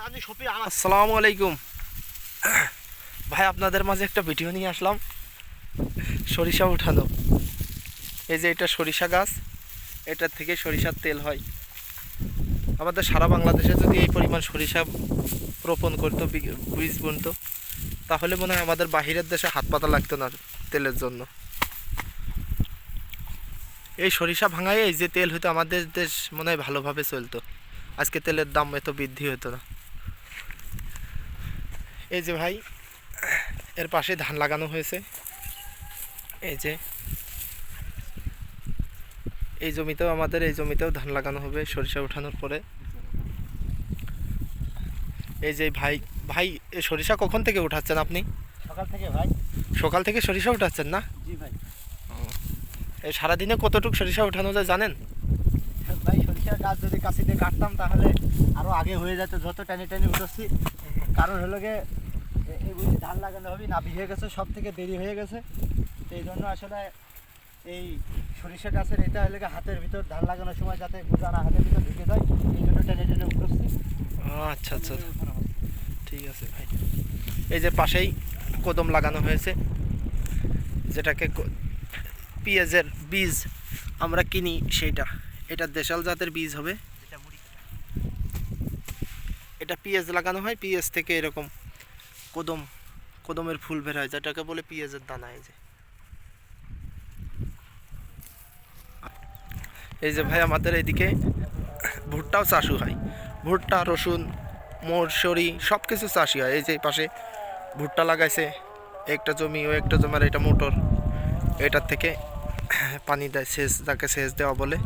আসসালামু আলাইকুম। ভাই, আপনাদের মাঝে একটা ভিডিও নিয়ে আসলাম। সরিষা উঠানো। এই যে এটা সরিষা গাছ এটার থেকে সরিষার তেল হয়। আমাদের সারা বাংলাদেশে যদি এই পরিমাণ সরিষা রোপণ করতো বীজ বুনতো, তাহলে মনে হয় আমাদের বাহিরের দেশে হাত পাতা লাগতো না তেলের জন্য। এই সরিষা ভাঙায় এই যে তেল হইতো, আমাদের দেশ মনে হয় ভালোভাবে চলতো। আজকে তেলের দাম এত বৃদ্ধি হতো না। এই যে ভাই এর পাশে ধান লাগানো হয়েছে। এই যে এই জমিতেও আমাদের এই জমিতেও ধান লাগানো হবে সরিষা ওঠানোর পরে। এই যে ভাই ভাই সরিষা কখন থেকে উঠাচ্ছেন আপনি? সকাল থেকে ভাই। সকাল থেকে সরিষা উঠাচ্ছেন না? জি ভাই। এই সারাদিনে কতটুকু সরিষা উঠানো যায় জানেন? ভাই সরিষার গাছ যদি কাছে দিয়ে কাটতাম তাহলে আরও আগে হয়ে যেত যত টানি টানি উঠেছি। কারণ হলো গিয়ে এই বুঝি ধান লাগানো হবে না হয়ে গেছে সব থেকে দেরি হয়ে গেছে। এই জন্য আসলে এই সরিষা গাছের এটা হলে হাতের ভিতর ধান লাগানোর সময় যাতে বোঝা না হাতের ভিতর ঢুকে যায় এই জন্য টেনে টেনে উঠেছি ও, আচ্ছা আচ্ছা। ঠিক আছে ভাই। এই যে পাশেই কদম লাগানো হয়েছে যেটাকে পেঁয়াজের বীজ আমরা কিনি সেইটা। এটা দেশাল জাতের বীজ হবে। এটা পেঁয়াজ লাগানো হয় পেঁয়াজ থেকে এরকম কদম, কদমের ফুল বের হয়, যেটাকে বলে পেঁয়াজের দানা এই যে। এই যে ভাই আমাদের এদিকে ভুট্টাও চাষু হয়। ভুট্টা, রসুন মরসরি সব কিছু চাষই হয়। এই যে পাশে ভুট্টা লাগাইছে, একটা জমি, ও একটা জমি, আর এটা মোটর। এটার থেকে পানি দেয়, সেচ, যাকে সেচ দেওয়া বলে,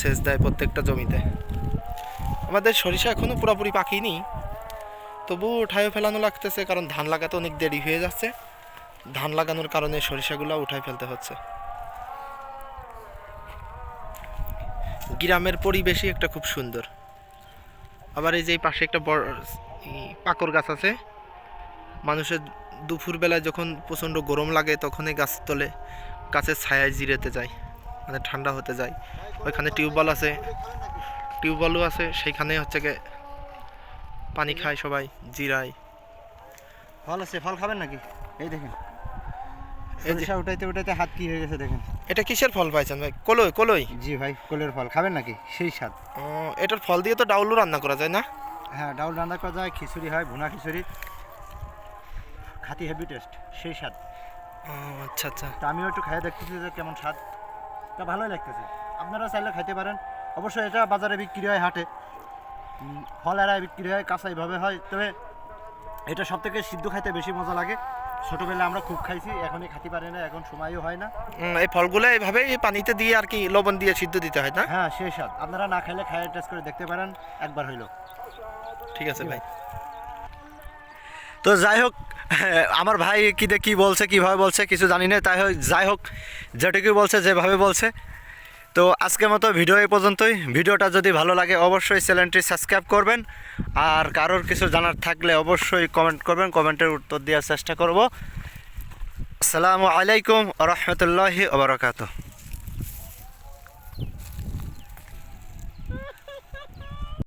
সেচ দেয় প্রত্যেকটা জমিতে। আমাদের সরিষা এখনও পুরোপুরি পাকিনি। তবু উঠায় ফেলানো লাগতেছে, কারণ ধান লাগাতে অনেক দেরি হয়ে যাচ্ছে। ধান লাগানোর কারণে সরিষাগুলো উঠায় ফেলতে হচ্ছে। গ্রামের পরিবেশই একটা খুব সুন্দর। আবার এই যে পাশে একটা বড় পাকর গাছ আছে। মানুষের দুপুরবেলায় যখন প্রচণ্ড গরম লাগে তখন এই গাছ তলে গাছের ছায়ায় জিরেতে যায় মানে ঠান্ডা হতে যায়। ওইখানে টিউবওয়েল আছে, টিউবওয়েলও আছে, সেইখানে হচ্ছে গিয়ে পানি খায় সবাই জিরায়। ফল আছে ফল খাবেন নাকি? এই দেখেন। সরিষা উঠাইতে উঠাইতে হাত কি হয়ে গেছে দেখেন। এটা কিসের ফল পাইছেন ভাই? কলই কলই? জি ভাই কোলের ফল। খাবেন নাকি? সেই স্বাদ। ও, এটার ফল দিয়ে তো ডাউলও রান্না করা যায় না? হ্যাঁ ডাউল রান্না করা যায় খিচুড়ি হয় ভুনা খিচুড়ি। খাতি হেভি টেস্ট সেই স্বাদ। ও, আচ্ছা আচ্ছা। তো আমিও একটু খাইয়ে দেখতেছি যে কেমন স্বাদ। তা ভালোই লাগতেছে। আপনারা চাইলে খাইতে পারেন। অবশ্যই এটা বাজারে বিক্রি হয় হাটে। এরাই বিক্রি হয় কাঁচা এইভাবে হয়। তবে এটা সব থেকে সিদ্ধ খাইতে বেশি মজা লাগে। ছোটোবেলায় আমরা খুব খাইছি এখনই খাতে পারি না এখন সময়ও হয় না। এই ফলগুলো এইভাবেই পানিতে দিয়ে আর কি লবণ দিয়ে সিদ্ধ দিতে হয় না? হ্যাঁ সেই স্বাদ। আপনারা না খাইলে খাইয়ে টেস্ট করে দেখতে পারেন একবার হইল। ঠিক আছে ভাই। তো যাই হোক আমার ভাই কি কি বলছে কীভাবে বলছে কিছু জানি না। তাই হোক যাই হোক যেটুকু বলছে যেভাবে বলছে। তো আজকের মতো ভিডিও এই পর্যন্তই। ভিডিওটা যদি ভালো লাগে অবশ্যই চ্যানেলটি সাবস্ক্রাইব করবেন। আর কারোর কিছু জানার থাকলে অবশ্যই কমেন্ট করবেন, কমেন্টের উত্তর দেওয়ার চেষ্টা করব। আসসালামু আলাইকুম রহমতুল্লাহি ওবরাকাতু